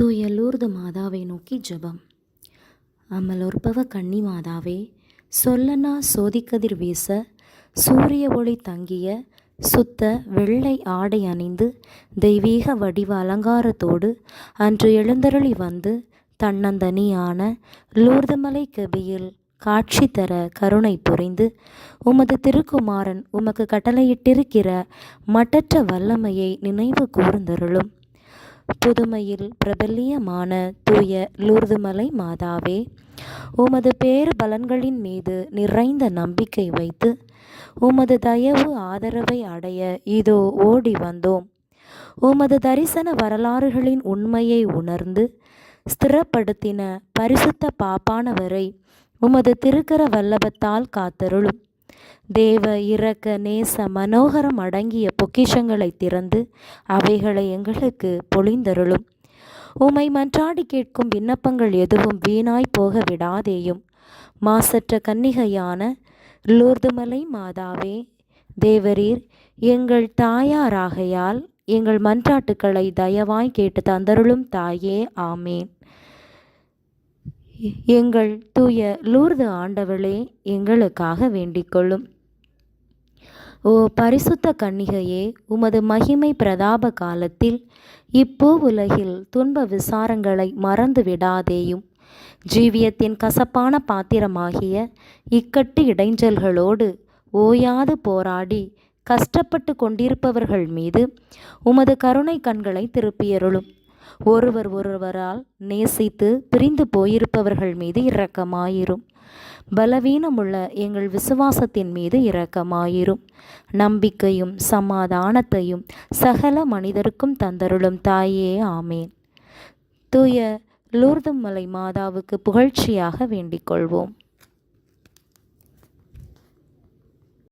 தூய லூர்து மாதாவை நோக்கி ஜெபம். அமலொற்பவ கன்னி மாதாவே சொல்லனா சோதிக்கதிர் வீச சூரிய ஒளி தங்கிய சுத்த வெள்ளை ஆடை அணிந்து தெய்வீக வடிவ அலங்காரத்தோடு அன்று எழுந்தருளி வந்து தன்னந்தனியான லூர்துமலை கெபியில் காட்சி தர கருணை புரிந்து உமது திருக்குமாரன் உமக்கு கட்டளையிட்டிருக்கிற மட்டற்ற வல்லமையை நினைவு கூர்ந்தருளும். புதுமையில் பிரபல்யமான தூய லூர்துமலை மாதாவே உமது பேறு பலன்களின் மீது நிறைந்த நம்பிக்கை வைத்து உமது தயவு ஆதரவை அடைய இதோ ஓடி வந்தோம். உமது தரிசன வரலாறுகளின் உண்மையை உணர்ந்து ஸ்திரப்படுத்தின பரிசுத்த பாப்பானவரை உமது திருக்கர வல்லபத்தால் காத்தருளும். தேவ இரக்க நேச மனோகரம் அடங்கிய பொக்கிஷங்களை திறந்து அவைகளை எங்களுக்கு பொழிந்தருளும். உமை மன்றாடி கேட்கும் விண்ணப்பங்கள் எதுவும் வீணாய் போக விடாதேயும். மாசற்ற கன்னிகையான லூர்துமலை மாதாவே தேவரீர் எங்கள் தாயாராகையால் எங்கள் மன்றாட்டுக்களை தயவாய் கேட்டு தந்தருளும் தாயே. ஆமேன். எங்கள் தூய லூர்து ஆண்டவளே எங்களுக்காக வேண்டிக்கொள்ளும். ஓ பரிசுத்த கன்னிகையே உமது மகிமை பிரதாப காலத்தில் இப்பூ உலகில் துன்ப விசாரங்களை மறந்து விடாதேயும் ஜீவியத்தின் கசப்பான பாத்திரமாகிய இக்கட்டு இடைஞ்சல்களோடு ஓயாது போராடி கஷ்டப்பட்டு கொண்டிருப்பவர்கள் மீது உமது கருணை கண்களை திருப்பியருளும். ஒருவர் ஒருவரால் நேசித்து பிரிந்து போயிருப்பவர்கள் மீது இரக்கமாயிரும். பலவீனமுள்ள எங்கள் விசுவாசத்தின் மீது இரக்கமாயிரும். நம்பிக்கையும் சமாதானத்தையும் சகல மனிதருக்கும் தந்தருளும் தாயே ஆமேன். தூய லூர்தும் மலை மாதாவுக்கு புகழ்ச்சியாக வேண்டிக் கொள்வோம்.